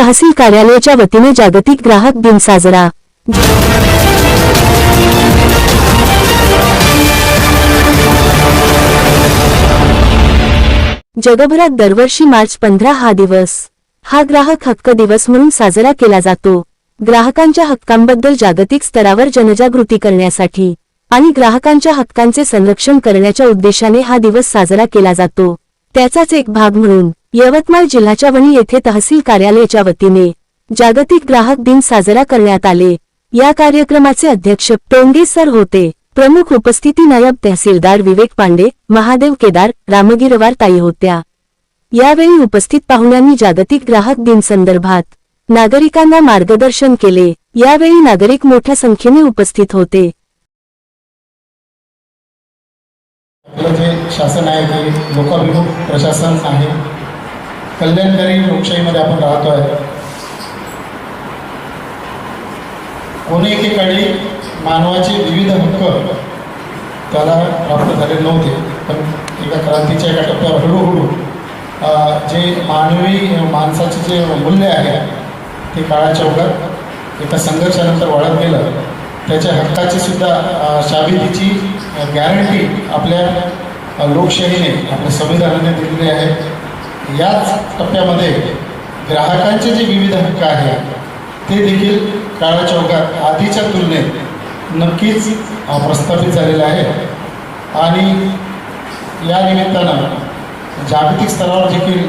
तहसील कार्यालयाच्या वतीने जागतिक ग्राहक दिन साजरा. जगभरात दरवर्षी मार्च पंधरा हा दिवस. हा ग्राहक हक्क दिवस म्हणून साजरा केला जातो. ग्राहकांच्या हक्कांबद्दल जागतिक स्तरावर जनजागृती करण्यासाठी आणि ग्राहकांच्या हक्कांचे संरक्षण करण्याच्या उद्देशाने हा दिवस साजरा केला जातो. त्याचाच एक भाग म्हणून यवतमाळ जिल्ह्याच्या वणी येथे तहसील कार्यालयाच्या वतीने जागतिक ग्राहक दिन साजरा करण्यात आले. या कार्यक्रमाचे अध्यक्ष टोंगे सर होते. प्रमुख उपस्थिती नायब तहसीलदार विवेक पांडे महादेव केदार रामगिरवार ताई होत्या. यावेळी उपस्थित पाहुण्यांनी जागतिक ग्राहक दिन संदर्भात नागरिकांना मार्गदर्शन केले. यावेळी नागरिक मोठ्या संख्येने उपस्थित होते. जे शासन आहे ते लोकाभिमुख प्रशासन आहे कल्याणकारी लोकशाहीमध्ये आपण राहतो आहे कोणी एकेकाळी मानवाचे विविध हक्क त्याला प्राप्त झाले नव्हते पण एका क्रांतीच्या एका टप्प्यावर हळूहळू जे मानवी माणसाचे जे मूल्य आहे ते काळाच्या ओघात एका संघर्षानंतर वाढत गेलं. त्याच्या हक्काची सुद्धा शाबितीची गॅरंटी आपल्या लोकशाहीने आपल्या संविधानाने दिलेली आहे. याच टप्प्यामध्ये ग्राहकांचे जे विविध हक्क आहेत ते देखील काळाच्या ओघात आधीच्या तुलनेत नक्कीच प्रस्थापित झालेले आहे आणि या निमित्तानं जागतिक स्तरावर देखील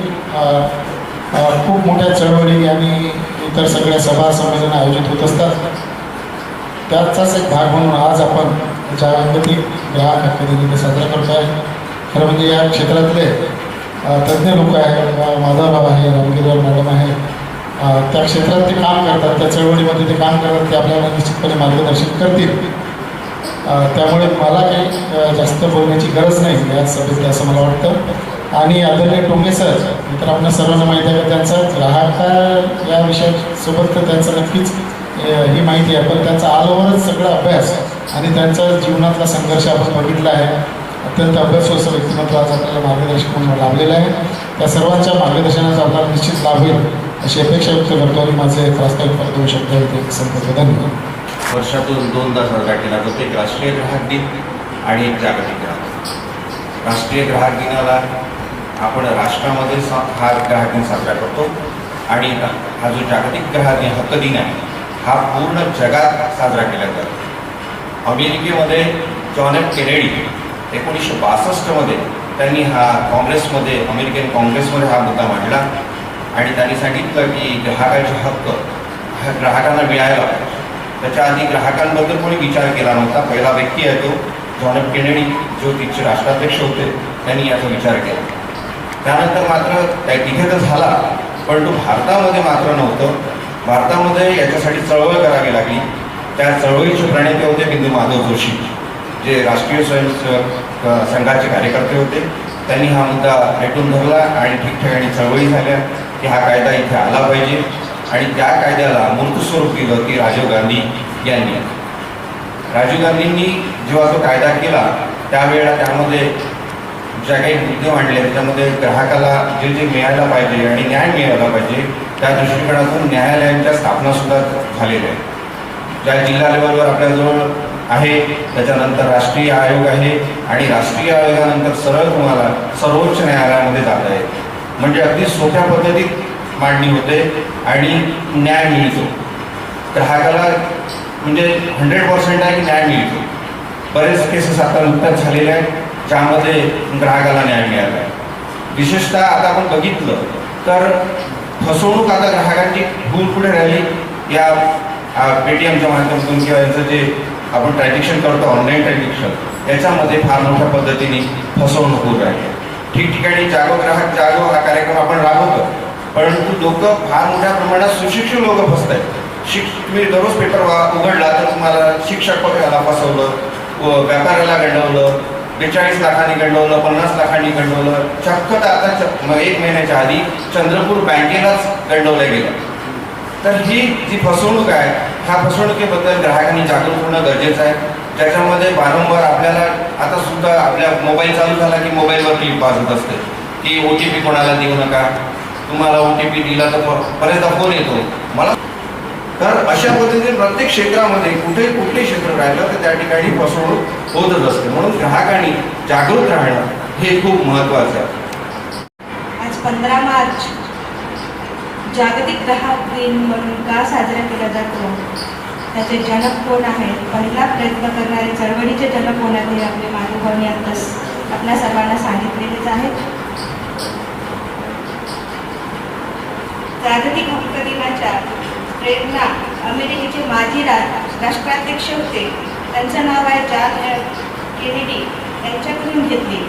खूप मोठ्या चळवळी आणि इतर सगळ्या सभा संमेलनं आयोजित होत असतात. त्याचाच एक भाग म्हणून आज आपण जागतिक ग्राहक हक्क दिन साजरा करतो आहे खरं म्हणजे या क्षेत्रातले तज्ज्ञ लोक आहेत माधवराव आहे रामगिरीराव मॅडम आहे. त्या क्षेत्रात ते काम करतात त्या चळवळीमध्ये ते काम करतात ते आपल्याला निश्चितपणे मार्गदर्शन करतील. त्यामुळे मला काही जास्त बोलण्याची गरज नाही या सभेत असं मला वाटतं. आणि आदरणीय टोंगे सर तर आपल्या सर्वांना माहिती आहे का त्यांचा ग्राहका या विषयासोबत तर त्यांचं नक्कीच ही माहिती आहे. पण त्यांचा ऑल ओव्हरच सगळा अभ्यास आणि त्यांचा जीवनातला संघर्ष आपण बघितला आहे. अत्यंत अभ्यास असं व्यक्तिमत्व आज आपल्याला मार्गदर्शक म्हणून लाभलेलं आहे. त्या सर्वांच्या मार्गदर्शनाचा आपल्याला निश्चित लाभ होईल अशी अपेक्षा व्यक्त करतो आणि माझे प्रास्ताविक परत दोन शब्द होते संपर्क धन्यवाद. वर्षातून दोनदा साजरा केला जातो. एक राष्ट्रीय ग्राहक दिन आणि एक जागतिक ग्राहक राष्ट्रीय ग्राहक दिनाला आपण राष्ट्रामध्ये सा- हा ग्राहक दिन साजरा करतो आणि हा जो जागतिक ग्राहक दिन हक्क दिन आहे हा पूर्ण जगात साजरा केला जातो. अमेरिकेमध्ये जॉन एफ केनेडी एकोणीसशे बासष्टमध्ये त्यांनी हा काँग्रेसमध्ये अमेरिकन काँग्रेसमध्ये हा मुद्दा मांडला. आणि त्यांनी सांगितलं की ग्राहकाचे हक्क हा ग्राहकांना मिळायला त्याच्या आधी ग्राहकांबद्दल कोणी विचार केला नव्हता. पहिला व्यक्ती आहे तो जॉन एफ केनेडी जो तिथचे राष्ट्राध्यक्ष होते. त्यांनी याचा विचार केला. त्यानंतर मात्र त्या तिथे तर झाला पण तो भारतामध्ये मात्र नव्हतं. भारतामध्ये याच्यासाठी चळवळ करावी लागली. त्या चळवळीचे प्रणेते होते बिंदू माधव जोशी. जे राष्ट्रीय स्वयंसेवक संघाचे कार्यकर्ते होते त्यांनी हा मुद्दा रेटून धरला आणि ठिकठिकाणी चळवळी झाल्या की हा कायदा इथे आला पाहिजे. आणि त्या कायद्याला मूर्त स्वरूप दिलं की राजीव गांधी यांनी. राजीव गांधींनी जेव्हा तो कायदा केला त्यावेळेला त्यामध्ये ज्या काही मुद्दे मांडले त्याच्यामध्ये ग्राहकाला जे जे मिळायला पाहिजे आणि न्याय मिळायला पाहिजे त्या दृष्टिकोनातून न्यायालयांच्या स्थापनासुद्धा झालेल्या आहेत. ज्या जिल्हा लेवलवर आपल्याजवळ आहे. त्याच्यानंतर राष्ट्रीय आयोग आहे आणि राष्ट्रीय आयोगानंतर सरळ तुम्हाला सर्वोच्च न्यायालयामध्ये जात आहे म्हणजे अगदी सोप्या पद्धतीत मांडणी होते आणि न्याय मिळतो. ग्राहकाला म्हणजे हंड्रेड पर्सेंट आहे की न्याय मिळतो. बरेच केसेस आता नुकत्याच झालेले आहेत ज्यामध्ये ग्राहकाला न्याय मिळाला आहे. विशेषतः आता आपण बघितलं तर फसवणूक आता ग्राहकांची भूल पुढे राहिली? या पेटीएमच्या माध्यमातून किंवा यांचं जे आपण ट्रान्झॅक्शन करतो ऑनलाईन ट्रान्झॅक्शन याच्यामध्ये फार मोठ्या पद्धतीने फसवणूक होत आहे. ठिकठिकाणी जागो ग्राहक जागो हा कार्यक्रम आपण राबवतो. परंतु लोक फार मोठ्या प्रमाणात सुशिक्षित लोक फसत आहेत शिक तुम्ही दररोज पेपर वा उघडला तर तुम्हाला शिक्षक पक्षाला फसवलं व व्यापाऱ्याला गंडवलं बेचाळीस लाखांनी गंडवलं पन्नास लाखांनी गंडवलं. चक्क आता च- एक महिन्याच्या आधी चंद्रपूर बँकेलाच गंडवलं गेलं तर ही जी फसवणूक आहे ह्या फसवणुकीबद्दल ग्राहकांनी जागरूक होणं गरजेचं आहे. त्याच्यामध्ये वारंवार आपल्याला आता सुद्धा आपल्या मोबाईल चालू झाला की मोबाईलवर क्लिप पास होत असते. की ओ टी पी कोणाला देऊ नका? तुम्हाला ओ टी पी दिला तर बरेचदा फोन येतो. मला तर अशा पद्धतीने प्रत्येक क्षेत्रामध्ये कुठे कुठले क्षेत्र राहिलं तर त्या ठिकाणी फसवणूक होतच असते. म्हणून ग्राहकांनी जागरूक राहणं हे खूप महत्त्वाचं आहे. आज पंधरा मार्च. जागतिक ग्राहक दिन म्हणून का साजरा केला जातो त्याचे जनक कोण आहेत. पहिला प्रयत्न करणारे चळवळीचे जनक कोण आहेत हे आपले मानवभावनी आत्ताच आपल्या सर्वांना सांगितलेलेच आहेत जागतिक हक्क दिनाच्या प्रेरणा अमेरिकेचे माजी राष्ट्राध्यक्ष होते. त्यांचं नाव आहे जॉन केनेडी. यांच्याकडून घेतली.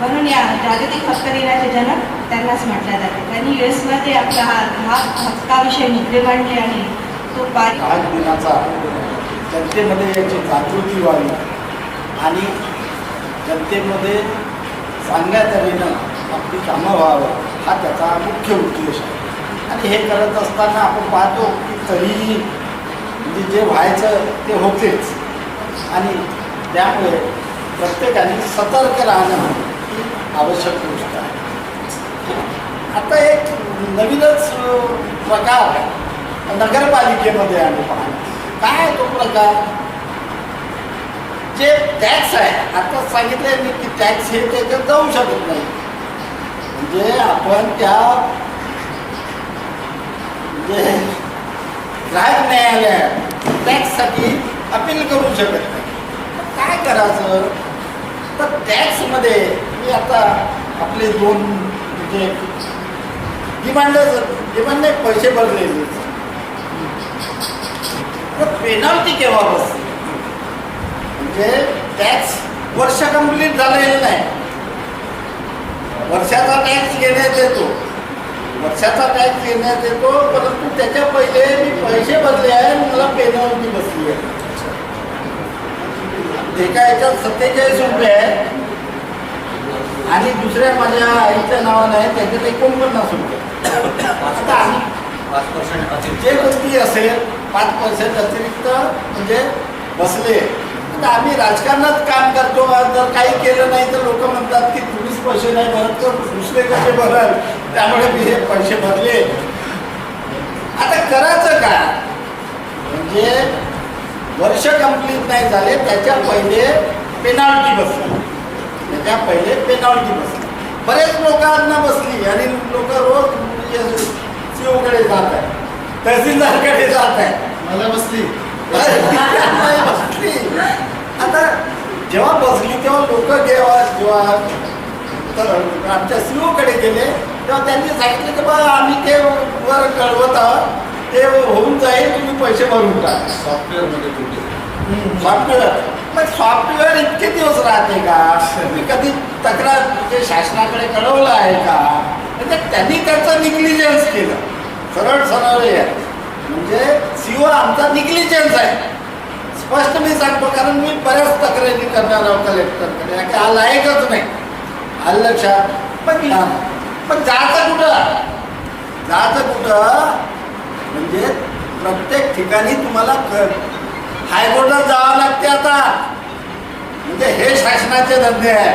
म्हणून या जागतिक हक्क दिनाचे जनक त्यांनाच म्हटलं जाते. त्यांनी यू एसमध्ये आपला हा हा हक्काविषयी मुद्दे मांडले आणि तो पारित दिनाचा जनतेमध्ये याची जागृती व्हावी आणि जनतेमध्ये चांगल्या तऱ्हेनं आपली कामं व्हावं हा त्याचा मुख्य उद्देश आहे. आणि हे करत असताना आपण पाहतो की तरीही म्हणजे जे व्हायचं ते होतेच. आणि त्यामुळे प्रत्येकाने सतर्क राहणं ही आवश्यक गोष्ट आहे. आता एक नवीनच प्रकार प्रकार नगरपालिकेमध्ये आम्ही पाहतो. काय आहे तो प्रकार? जे टॅक्स आहे आता सांगितलंय मी की टॅक्स हे त्याच्यात जाऊ शकत नाही. म्हणजे आपण त्या म्हणजे ग्राहक न्यायालयात टॅक्ससाठी अपील करू शकत नाही. काय करायचं? तर टॅक्समध्ये मी आता आपले दोन म्हणजे डिमांड डिमांड नाही पैसे भरलेले तर पेनल्टी केव्हा बसते? म्हणजे टॅक्स वर्ष कंप्लीट झालेलं नाही. वर्षाचा टॅक्स घेण्यात येतो. वर्षाचा टॅक्स घेण्यात येतो परंतु त्याच्या पहिले मी पैसे भरले आहे मला पेनल्टी बसली आहे. एका याच्यात सत्तेचाळीस रुपये आहे आणि दुसऱ्या माझ्या आईच्या नावानं आहे त्याच्यात एकोणपन्नास रुपये आता आम्ही जे कोणती असेल पाच पर्सेंट अतिरिक्त म्हणजे बसले. आता आम्ही राजकारणात काम करतो जर काही केलं नाही तर लोक म्हणतात की तुम्हीच पैसे नाही भरत तर दुसरे कसे भराल? त्यामुळे मी हे पैसे भरले. आता करायचं काय? म्हणजे वर्ष कंप्लीट नाही झाले त्याच्या पहिले पेनाल्टी बसली. त्याच्या पहिले पेनाल्टी बसली. बरेच लोकांना बसली आणि लोक रोज सीओकडे जात आहे तहसीलदारकडे जात आहे मला बसली. बसली. आता जेव्हा बसली तेव्हा लोक जेव्हा जेव्हा तर आमच्या सीओकडे गेले तेव्हा त्यांनी सांगितलं की बा आम्ही ते वर कळवत आहोत. ते होऊन जाईल तुम्ही पैसे भरून टाका. सॉफ्टवेअरमध्ये सॉफ्टवेअर. पण सॉफ्टवेअर इतके दिवस राहते का? मी कधी तक्रार म्हणजे शासनाकडे कळवलं आहे का? म्हणजे त्यांनी त्याचं निग्लिजन्स केलं. सरळ सरळ आहे. म्हणजे सीओ आमचा निग्लिजन्स आहे. स्पष्ट मी सांगतो कारण मी बऱ्याच तक्रारी करणार आहोत कलेक्टरकडे. की हा लायकच नाही. आलं लक्षात? पण पण जायचं कुठं? जायचं कुठं? म्हणजे प्रत्येक ठिकाणी तुम्हाला हायकोर्टात जावं लागते आता. म्हणजे हे शासनाचे धंदे आहे.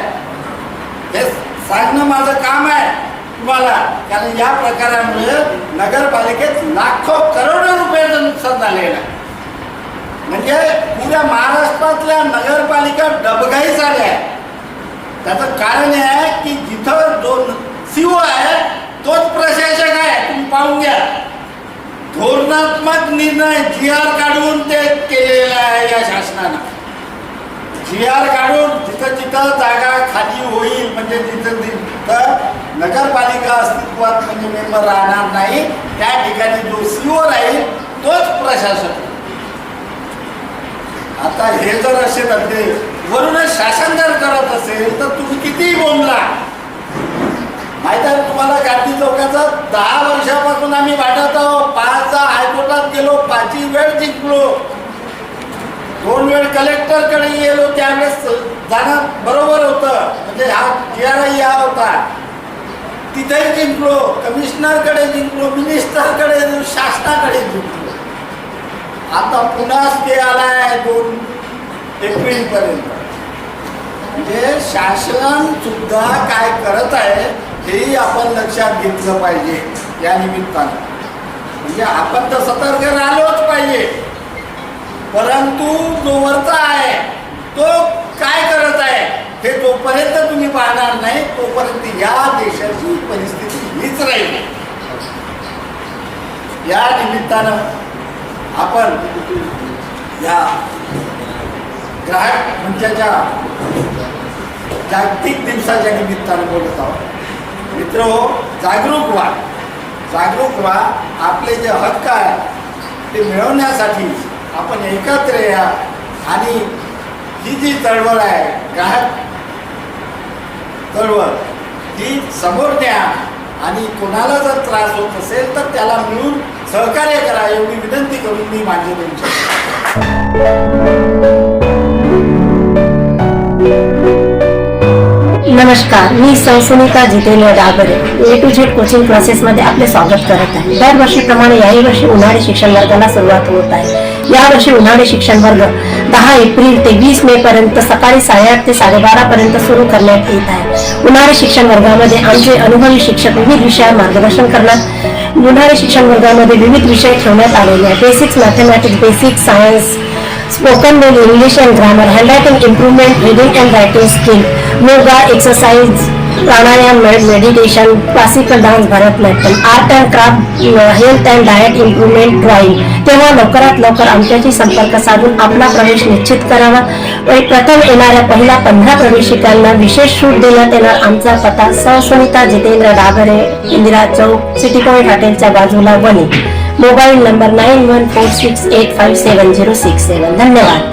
हे सांगणं माझं काम आहे तुम्हाला. कारण या प्रकारामुळे नगरपालिकेत लाखो करोडो रुपयाचं नुकसान झालेलं आहे. म्हणजे पुऱ्या महाराष्ट्रातल्या नगरपालिका डबघाई झाल्या आहे त्याचं कारण हे आहे की जिथं दोन सीओ आहे तोच प्रशासक आहे. तुम्ही पाहून घ्या. धोरणात्मक निर्णय जी आर काढून ते या शासनानं जी आर काढून जिथं जिथं जागा खाली होईल म्हणजे जिथं जिथं नगरपालिका अस्तित्वात म्हणजे मेंबर राहणार नाही त्या ठिकाणी जो सीओ राहील तोच प्रशासक आता हे जर असे धंदे वरूनच शासन जर करत असेल तर तुम्ही किती बोंबला. माहीत आहे तुम्हाला गांधी चौकाचा? दहा वर्षापासून आम्ही वाटत आहोत पाचदा हायकोर्टात गेलो पाचही वेळ जिंकलो. दोन वेळ कलेक्टरकडे गेलो त्यावेळेस जाणं बरोबर होतं. म्हणजे हा जी आर हा होता. तिथेही जिंकलो कमिशनरकडे जिंकलो मिनिस्टरकडे शासनाकडे जिंकलो. आता पुन्हा ते आलाय दोन एप्रिलपर्यंत. म्हणजे शासन सुद्धा काय करत आहे हेही आपण लक्षात घेतलं पाहिजे या निमित्तानं. म्हणजे आपण तर सतर्क राहिलोच पाहिजे. परंतु जो वरचा आहे तो काय करत आहे हे जोपर्यंत तुम्ही पाहणार नाही तोपर्यंत या देशाची परिस्थिती हीच राहील. या निमित्तानं आपण या ग्राहक मंचाच्या जागतिक दिवसाच्या निमित्तानं बोलत आहोत. मित्र हो जागरूक व्हा. जागरूक व्हा आपले जे हक्क आहे ते मिळवण्यासाठी आपण एकत्र या. आणि ही जी चळवळ आहे ग्राहक चळवळ ही समोर न्या. आणि कोणाला जर त्रास होत असेल तर त्याला मिळून सहकार्य करा एवढी विनंती करून मी माझे तुमच्या नमस्कार मी संसुनिता Jitendra Dabre A to Z coaching क्लासेसमध्ये आपले स्वागत करत आहे. दरवर्षीप्रमाणे याही वर्षी उन्हाळी शिक्षण वर्गाला सुरुवात होत आहे. यावर्षी उन्हाळी शिक्षण वर्ग दहा एप्रिल ते वीस मे पर्यंत सकाळी साडेआठ ते साडेबारा पर्यंत सुरू करण्यात येत आहे. उन्हाळी शिक्षण वर्गामध्ये आमचे अनुभवी शिक्षक विविध विषयावर मार्गदर्शन करणार. उन्हाळी शिक्षण वर्गामध्ये विविध विषय ठेवण्यात आलेले आहे basics mathematics basic science spoken English and grammar handwriting improvement reading and writing skill yoga exercise pranayama meditation classical dance Bharatanatyam art and craft health and diet and diet तेव्हा लवकरात लवकर आमच्याशी संपर्क साधून आपला प्रवेश निश्चित करावा. व प्रथम येणाऱ्या पहिल्या पंधरा प्रवेशिकांना विशेष सूट देण्यात येणार आमचा पत्ता सहसुनिता जितेंद्र डागरे इंदिरा चौक सिटी पॉईंट हॉटेलच्या बाजूला Wani. Mobile number nine one four six eight five seven zero six seven. धन्यवाद.